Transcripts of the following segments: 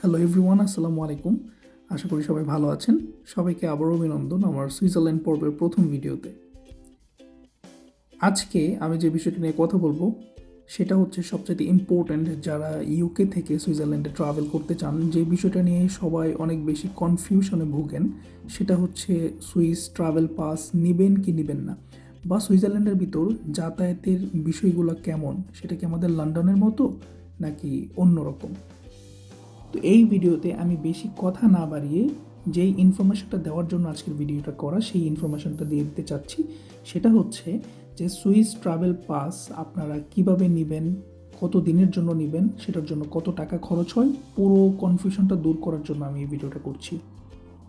Hello everyone আসসালামু আলাইকুম। আশা করি সবাই ভালো আছেন। সবাইকে আবারও অভিনন্দন আমার সুইজারল্যান্ড পর্বের প্রথম ভিডিওতে। আজকে আমি যে বিষয়টি নিয়ে কথা বলব, সেটা হচ্ছে সবচেয়ে ইম্পর্ট্যান্ট যারা ইউকে থেকে সুইজারল্যান্ডে ট্রাভেল করতে চান, যে বিষয়টা নিয়ে সবাই অনেক বেশি কনফিউশনে ভোগেন, সেটা হচ্ছে সুইস ট্রাভেল পাস নেবেন কি নেবেন না। বা সুইজারল্যান্ডের ভিতর যাতায়াতের বিষয়গুলো কেমন, সেটা কি আমাদের লন্ডনের মতো, নাকি অন্যরকম তো এই ভিডিওতে আমি বেশি কথা না বাড়িয়ে যেই ইনফরমেশনটা দেওয়ার জন্য আজকের ভিডিওটা করা, সেই ইনফরমেশনটা দিয়ে দিতে চাচ্ছি। সেটা হচ্ছে যে সুইস ট্রাভেল পাস আপনারা কীভাবে নেবেন, কত দিনের জন্য নেবেন, সেটার জন্য কত টাকা খরচ হয়, পুরো কনফিউশনটা দূর করার জন্য আমি এই ভিডিওটা করছি।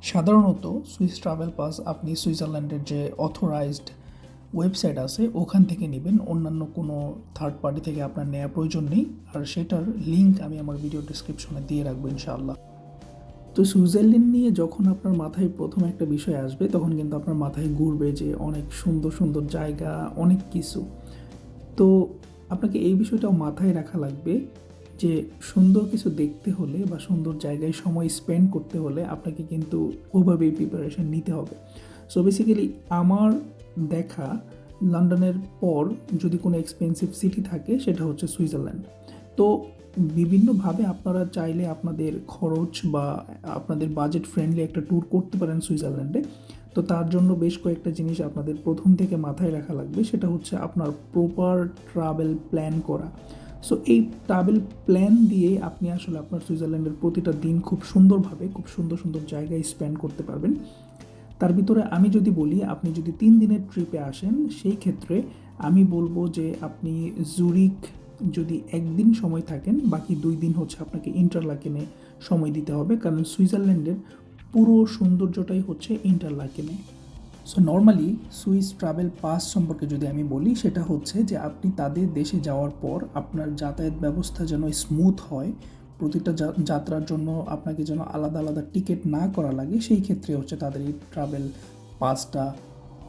সাধারণত সুইস ট্রাভেল পাস আপনি সুইজারল্যান্ডের যে অথরাইজড ওয়েবসাইট আছে, ওখান থেকে নেবেন। অন্যান্য কোনো থার্ড পার্টি থেকে আপনার নেওয়া প্রয়োজন নেই। আর সেটার লিঙ্ক আমি আমার ভিডিও ডিসক্রিপশনে দিয়ে রাখব ইনশাআল্লাহ। তো সুইজারল্যান্ড নিয়ে যখন আপনার মাথায় প্রথম একটা বিষয় আসবে, তখন কিন্তু আপনার মাথায় ঘুরবে যে অনেক সুন্দর সুন্দর জায়গা, অনেক কিছু। তো আপনাকে এই বিষয়টাও মাথায় রাখা লাগবে যে সুন্দর কিছু দেখতে হলে বা সুন্দর জায়গায় সময় স্পেন্ড করতে হলে আপনাকে কিন্তু ওভাবেই প্রিপারেশন নিতে হবে। সো বেসিক্যালি আমার দেখা লন্ডনের পর যদি কোনো এক্সপেন্সিভ সিটি থাকে, সেটা হচ্ছে সুইজারল্যান্ড। তো বিভিন্নভাবে আপনারা চাইলে আপনাদের খরচ বা আপনাদের বাজেট ফ্রেন্ডলি একটা ট্যুর করতে পারেন সুইজারল্যান্ডে। তো তার জন্য বেশ কয়েকটা জিনিস আপনাদের প্রথম থেকে মাথায় রাখা লাগবে, সেটা হচ্ছে আপনার প্রপার ট্রাভেল প্ল্যান করা। সো এই ট্রাভেল প্ল্যান দিয়ে আপনি আসলে আপনার সুইজারল্যান্ডের প্রতিটা দিন খুব সুন্দরভাবে, খুব সুন্দর সুন্দর জায়গায় স্পেন্ড করতে পারবেন। তার ভিতরে আমি যদি বলি, আপনি যদি তিন দিনের ট্রিপে আসেন, সেই ক্ষেত্রে আমি বলব যে আপনি জুরিক যদি একদিন সময় থাকেন, বাকি দুই দিন হচ্ছে আপনাকে ইন্টারলাকেনে সময় দিতে হবে। কারণ সুইজারল্যান্ডের পুরো সৌন্দর্যটাই হচ্ছে ইন্টারলাকেনে so normally Swiss travel pass সম্পর্কে যদি আমি বলি, সেটা হচ্ছে যে আপনি তাদের দেশে যাওয়ার পর আপনার যাতায়াত ব্যবস্থা যেন স্মুথ হয় প্রতিটা যাত্রার জন্য আপনাকে যেন আলাদা আলাদা টিকিট না করা লাগে, সেই ক্ষেত্রে হচ্ছে তাদের এই ট্রাভেল পাসটা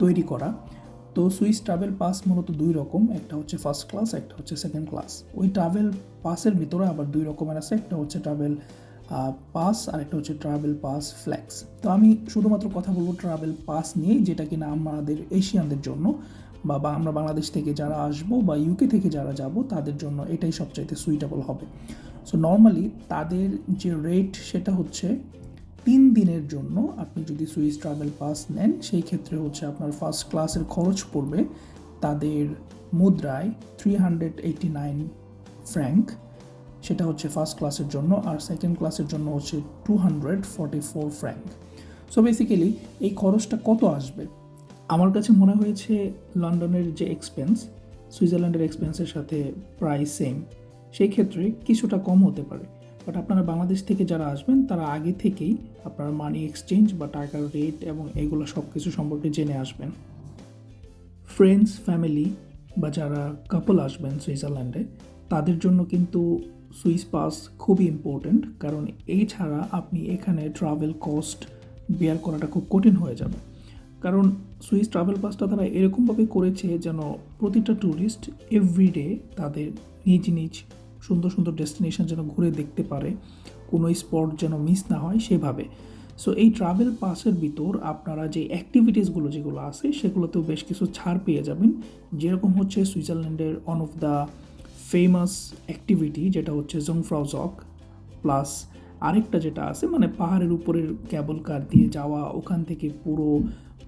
তৈরি করা। তো সুইস ট্রাভেল পাস মূলত দুই রকম, একটা হচ্ছে ফার্স্ট ক্লাস একটা হচ্ছে সেকেন্ড ক্লাস ওই ট্রাভেল পাসের ভিতরে আবার দুই রকমের আছে, একটা হচ্ছে ট্রাভেল পাস আর একটা হচ্ছে ট্রাভেল পাস ফ্ল্যাক্স তো আমি শুধুমাত্র কথা বলব ট্রাভেল পাস নিয়ে, যেটা কিনা আমাদের এশিয়ানদের জন্য বা আমরা বাংলাদেশ থেকে যারা আসব বা ইউকে থেকে যারা যাব, তাদের জন্য এটাই সবচাইতে সুইটেবল হবে। সো নর্মালি তাদের যে রেট সেটা হচ্ছে তিন দিনের জন্য আপনি যদি সুইস ট্রাভেল পাস নেন, সেই ক্ষেত্রে হচ্ছে আপনার ফার্স্ট ক্লাসের খরচ পড়বে তাদের মুদ্রায় three hundred eighty nine franc সেটা হচ্ছে ফার্স্ট ক্লাসের জন্য, আর সেকেন্ড ক্লাসের জন্য হচ্ছে two hundred forty four franc so basically এই খরচটা কত আসবে? আমার কাছে মনে হয়েছে লন্ডনের যে এক্সপেন্স সুইজারল্যান্ডের এক্সপেন্সের সাথে প্রায় সেম সেই ক্ষেত্রে কিছুটা কম হতে পারে। বাট আপনারা বাংলাদেশ থেকে যারা আসবেন, তারা আগে থেকেই আপনার মানি এক্সচেঞ্জ বা টাকার রেট এবং এগুলো সব কিছু সম্পর্কে জেনে আসবেন। ফ্রেন্ডস ফ্যামিলি বা যারা কাপল আসবেন সুইজারল্যান্ডে, তাদের জন্য কিন্তু সুইস পাস খুবই ইম্পর্ট্যান্ট কারণ এই ছাড়া আপনি এখানে ট্রাভেল কস্ট বেয়ার করাটা খুব কঠিন হয়ে যাবে। কারণ সুইস ট্রাভেল পাসটা তারা এরকমভাবে করেছে যেন প্রতিটা ট্যুরিস্ট এভরিডে তাদের নিজ নিজ সুন্দর সুন্দর ডেস্টিনেশন যেন ঘুরে দেখতে পারে, কোনো স্পট যেন মিস না হয় সেভাবে। সো এই ট্রাভেল পাসের ভিতর আপনারা যে অ্যাক্টিভিটিসগুলো যেগুলো আছে, সেগুলোতেও বেশ কিছু ছাড় পেয়ে যাবেন। যেরকম হচ্ছে সুইজারল্যান্ডের one of the famous activity যেটা হচ্ছে জংফ্রাউজক প্লাস আরেকটা যেটা আছে মানে পাহাড়ের উপরের ক্যাবল কার দিয়ে যাওয়া, ওখান থেকে পুরো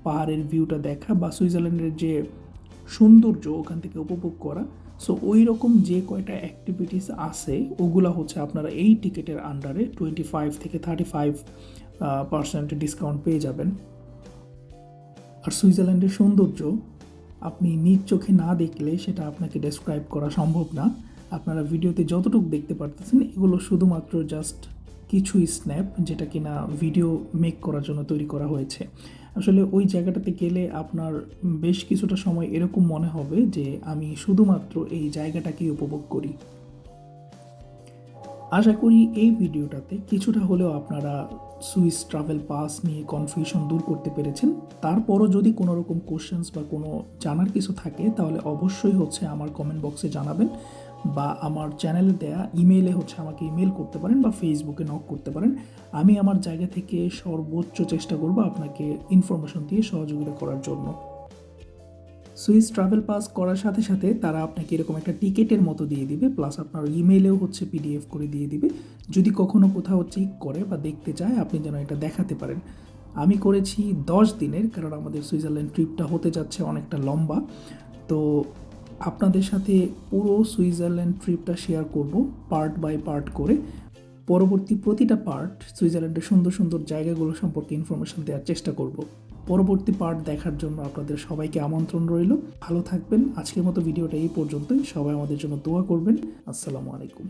পাহাড়ের ভিউটা দেখা, বা সুইজারল্যান্ডের যে সৌন্দর্য ওখান থেকে উপভোগ করা। সো ওই রকম যে কয়টা অ্যাক্টিভিটিস আছে, ওগুলো হচ্ছে আপনারা এই টিকিটের আন্ডারে টোয়েন্টি ফাইভ থেকে থার্টি ফাইভ পার্সেন্ট ডিসকাউন্ট পেয়ে যাবেন। আর সুইজারল্যান্ডের সৌন্দর্য, আপনি নিজ চোখে না দেখলে সেটা আপনাকে ডেসক্রাইব করা সম্ভব না। আপনারা ভিডিওতে যতটুকু দেখতে পারতেছেন, এগুলো শুধুমাত্র জাস্ট কিছু স্ন্যাপ যেটা কিনা ভিডিও মেক করার জন্য তৈরি করা হয়েছে। আসলে ওই জায়গাটাতে গেলে আপনার বেশ কিছুটা সময় এরকম মনে হবে যে আমি শুধুমাত্র এই জায়গাটাকেই উপভোগ করি। আশা করি এই ভিডিওটাতে কিছুটা হলেও আপনারা সুইস ট্রাভেল পাস নিয়ে কনফিউশন দূর করতে পেরেছেন। তারপরও যদি কোনো রকম কোশ্চেন্স বা কোনো জানার কিছু থাকে, তাহলে অবশ্যই হচ্ছে আমার কমেন্ট বক্সে জানাবেন। বা আমার চ্যানেলে দেয়া ইমেইলে হচ্ছে আমাকে ইমেল করতে পারেন বা ফেসবুকে নক করতে পারেন। আমি আমার জায়গা থেকে সর্বোচ্চ চেষ্টা করব আপনাকে ইনফরমেশন দিয়ে সহযোগিতা করার জন্য। সুইস ট্রাভেল পাস করার সাথে সাথে তারা আপনাকে এরকম একটা টিকেটের মতো দিয়ে দিবে প্লাস আপনার ইমেইলেও হচ্ছে পিডিএফ করে দিয়ে দিবে। যদি কখনো কোথাও চেক করে বা দেখতে চায়, আপনি যেন এটা দেখাতে পারেন। আমি করেছি দশ দিনের, কারণ আমাদের সুইজারল্যান্ড ট্রিপটা হতে যাচ্ছে অনেকটা লম্বা। তো আপনাদের সাথে পুরো সুইজারল্যান্ড ট্রিপটা শেয়ার করব পার্ট বাই পার্ট করে। পরবর্তী প্রতিটা পার্ট সুইজারল্যান্ডের সুন্দর সুন্দর জায়গাগুলো সম্পর্কে ইনফরমেশন দেওয়ার চেষ্টা করব। পরবর্তী পার্ট দেখার জন্য আপনাদের সবাইকে আমন্ত্রণ রইল। ভালো থাকবেন। আজকের মতো ভিডিওটা এই পর্যন্তই। সবাই আমাদের জন্য দোয়া করবেন। আসসালামু আলাইকুম।